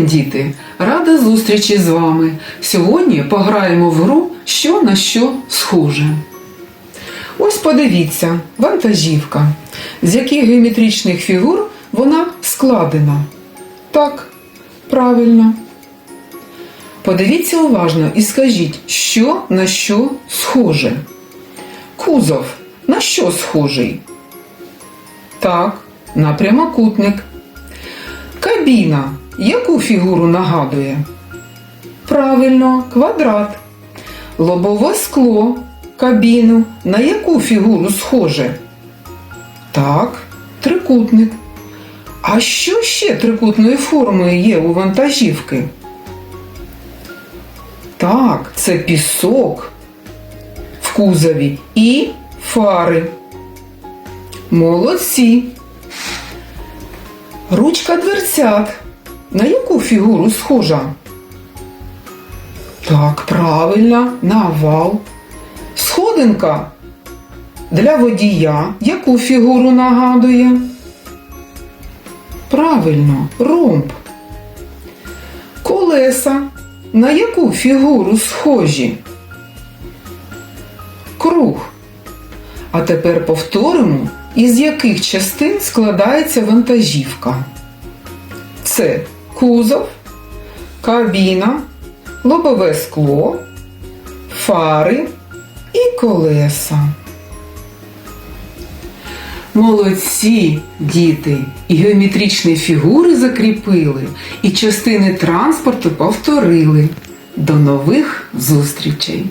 Діти, рада зустрічі з вами. Сьогодні пограємо в гру що на що схоже. Ось подивіться, вантажівка. З яких геометричних фігур вона складена? Так, правильно. Подивіться уважно і скажіть, що на що схоже. Кузов на що схожий? Так, на прямокутник. Кабіна яку фігуру нагадує? Правильно, квадрат. Лобове скло кабіну на яку фігуру схоже? Так, трикутник. А що ще трикутної форми є у вантажівки? Так, це пісок в кузові і фари. Молодці. Ручка дверцят. На яку фігуру схожа? Так, правильно, на овал. Сходинка для водія яку фігуру нагадує? Правильно, ромб. Колеса на яку фігуру схожі? Круг. А тепер повторимо, із яких частин складається вантажівка. Це кузов, кабіна, лобове скло, фари і колеса. Молодці, діти, і геометричні фігури закріпили, і частини транспорту повторили. До нових зустрічей!